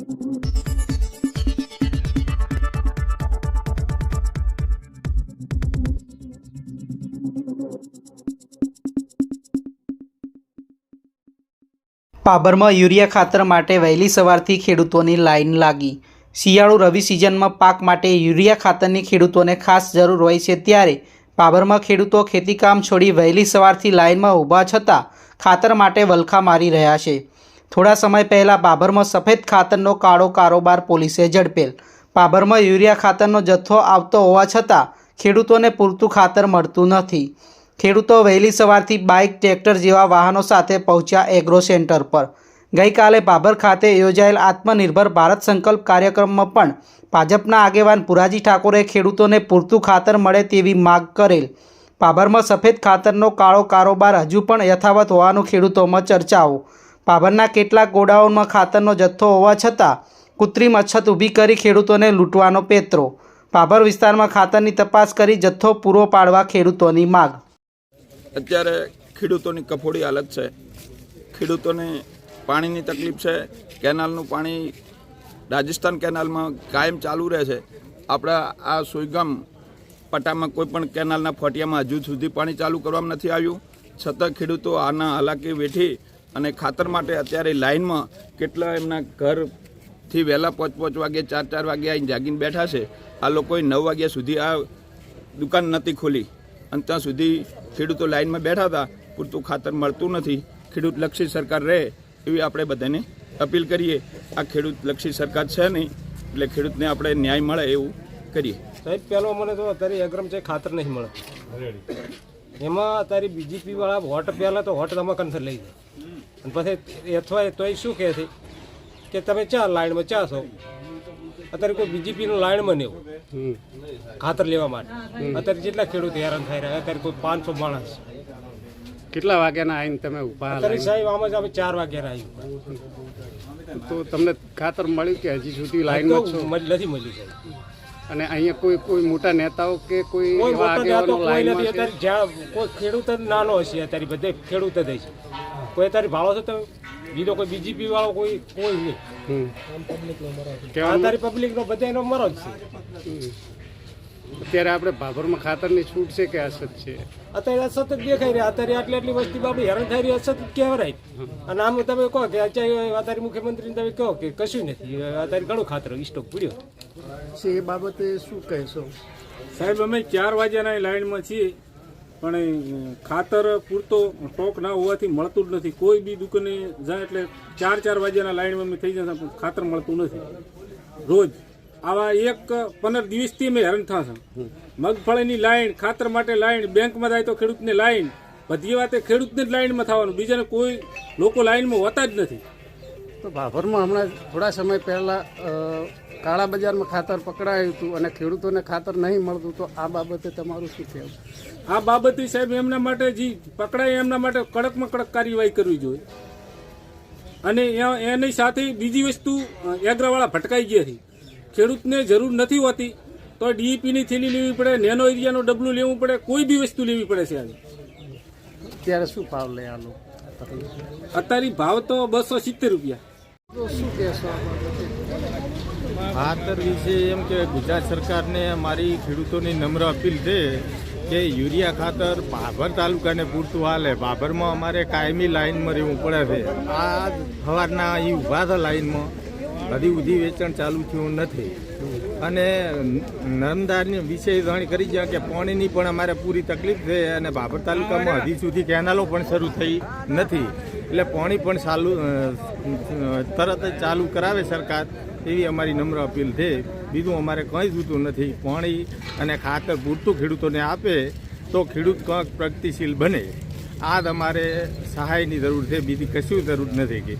પાભરમાં urea ખાતર માટે વહેલી સવારથી ખેડૂતોની લાઇન લાગી. શિયાળુ રવિ સિઝનમાં પાક માટે યુરિયા ખાતરની ખેડૂતોને ખાસ જરૂર હોય છે ત્યારે પાભરમાં ખેડૂતો ખેતીકામ છોડી વહેલી સવારથી લાઇનમાં ઊભા છતાં ખાતર માટે વલખા મારી રહ્યા છે. થોડા સમય પહેલાં બાબરમાં સફેદ ખાતરનો કાળો કારોબાર પોલીસે ઝડપેલ. બાબરમાં યુરિયા ખાતરનો જથ્થો આવતો હોવા છતાં ખેડૂતોને પૂરતું ખાતર મળતું નથી. ખેડૂતો વહેલી સવારથી બાઇક, ટ્રેક્ટર જેવા વાહનો સાથે પહોંચ્યા એગ્રો સેન્ટર પર. ગઈકાલે બાબર ખાતે યોજાયેલ આત્મનિર્ભર ભારત સંકલ્પ કાર્યક્રમમાં પણ ભાજપના આગેવાન પુરાજી ઠાકોરે ખેડૂતોને પૂરતું ખાતર મળે તેવી માગ કરેલ. બાબરમાં સફેદ ખાતરનો કાળો કારોબાર હજુ પણ યથાવત હોવાનું ખેડૂતોમાં ચર્ચાઓ પાભરના કેટલાક ગોડાઉનમાં ખાતરનો જથ્થો હોવા છતાં કૃત્રિમ અછત ઊભી કરી ખેડૂતોને લૂંટવાનો પેતરો. પાભર વિસ્તારમાં ખાતરની તપાસ કરી જથ્થો પૂરો પાડવા ખેડૂતોની માગ. અત્યારે ખેડૂતોની કફોડી હાલત છે. ખેડૂતોને પાણીની તકલીફ છે. કેનાલનું પાણી રાજસ્થાન કેનાલમાં કાયમ ચાલુ રહે છે. આપણા આ સુઈગામ પટ્ટામાં કોઈ પણ કેનાલના ફટિયામાં હજુ સુધી પાણી ચાલુ કરવામાં નથી આવ્યું. છતાં ખેડૂતો આના હાલાકી વેઠી અને ખાતર માટે અત્યારે લાઇનમાં કેટલા એમના ઘરથી વહેલા પાંચ પાંચ વાગે ચાર ચાર વાગે આવીને જાગીને બેઠા છે. આ લોકોએ નવ વાગ્યા સુધી આ દુકાન નથી ખોલી. અને ત્યાં સુધી ખેડૂતો લાઇનમાં બેઠા હતા. પૂરતું ખાતર મળતું નથી. ખેડૂત લક્ષી સરકાર રહે એવી આપણે બધાને અપીલ કરીએ. આ ખેડૂત લક્ષી સરકાર છે નહીં એટલે ખેડૂતને આપણે ન્યાય મળે એવું કરીએ. સાહેબ પહેલો મને તો અત્યારે અગ્રમ છે ખાતર નહીં મળે. એમાં અત્યારે બીજેપી વાળા વોટ પહેલા તો વોટ તમે કન્સર લઈ જાય. અને પછી અથવા તોય શું કહે છે કે તમે ચા લાઈનમાં ચા છો? અત્યારે કોઈ બીજીપીનું લાઈનમાં હોય. ખાતર લેવા માટે. અત્યારે જેટલા ખેડૂત હેરાન થઈ રહ્યા અત્યારે કોઈ પાંચસો માણસ. કેટલા વાગ્યાના આવીને તમે ઊભા અત્યારે સાહેબ આમાં અમે ચાર વાગ્યાના આવ્યું તો તમને ખાતર મળ્યું કે હજી સુધી લાઈનમાં છો? નથી મળ્યું સાહેબ. અને અહીંયા કોઈ કોઈ મોટા નેતાઓ કે કોઈ કોઈ મોટા નેતાઓ કોઈ નથી. અત્યારે જ્યાં કોઈ ખેડૂત જ નાનો હશે અત્યારે બધે ખેડૂત જ હશે. કોઈ અત્યારે ભાળો છે તમે બીજો કોઈ બીજીપી વાળો કોઈ કોઈ નહીં. કહેવાનું પબ્લિક નો બધા એનો મરો જ છે. અત્યારે આપણે ભાભરમાં ખાતરની છૂટ છે કે અછત છે? અત્યારે અછત જ દેખાઈ રહ્યા અત્યારે આટલી આટલી વસ્તી બાબી હેરાન થઈ રહી. અસત જ કહેવાય. અને આમ તમે કહો કે અત્યારે અત્યારે મુખ્યમંત્રીને તમે કહો કે કશું નથી. અત્યારે ઘણું ખાતર સ્ટોક પડ્યો છે એ બાબતે શું કહેશો સાહેબ અમે ચાર વાગ્યાના લાઈનમાં છીએ. પણ ખાતર પૂરતો સ્ટોક ના હોવાથી મળતું જ નથી. કોઈ બી દુકાને જાય એટલે ચાર ચાર વાગ્યાના લાઈનમાં અમે થઈ જતા પણ ખાતર મળતું નથી. રોજ. આવા એક પંદર દિવસથી અમે હેરાન થશે મગફળીની લાઈન ખાતર માટે લાઈન બેંકમાં જાય તો ખેડૂતને લાઈન. બધી વાતે ખેડૂતને જ લાઈનમાં થવાનું. બીજાને કોઈ લોકો લાઈનમાં હોતા જ નથી. તો ભાભરમાં હમણાં થોડા સમય પહેલા કાળા બજારમાં ખાતર પકડાયું હતું અને ખેડૂતોને ખાતર નહીં મળતું તો આ બાબતે તમારું શું કહેવું? આ બાબતે સાહેબ એમના માટે જે પકડાય એમના માટે કડકમાં કડક કાર્યવાહી કરવી જોઈએ. અને એ- એની સાથે બીજી વસ્તુ એગ્રાવાળા ભટકાઈ ગયા છે. ખેડૂતને જરૂર નથી હોતી તો ડીઈપીની થેલી લેવી પડે નેનો એરિયાનું ડબલું લેવું પડે કોઈ બી વસ્તુ લેવી પડે છે આની ત્યારે શું ભાવ લે આલો અત્યારે ભાવ તો બસો સિત્તેર રૂપિયા. શું કહેશો ખાતર વિશે એમ કે ગુજરાત સરકારને મારી ખેડૂતોની નમ્ર અપીલ છે કે યુરિયા ખાતર બાભર તાલુકાને પૂરતું હાલે. બાભરમાં અમારે કાયમી લાઇનમાં રહેવું પડે છે. આ સવારના અહીં ઊભા હતા લાઇનમાં. હજી ઉધી વેચાણ ચાલુ થયું નથી. અને નર્મદાની વિશે જાણ કરી છે કે પાણીની પણ અમારે પૂરી તકલીફ છે અને બાબર તાલુકામાં હજી સુધી કેનાલો પણ શરૂ થઈ નથી. એટલે પાણી પણ ચાલુ તરત જ ચાલુ કરાવે સરકાર એવી અમારી નમ્ર અપીલ છે. બીજું અમારે કંઈ જોતું નથી. પાણી અને ખાતર પૂરતું ખેડૂતોને આપે તો ખેડૂત કંઈક પ્રગતિશીલ બને. આ જ અમારે સહાયની જરૂર છે. બીજી કશું જરૂર નથી કે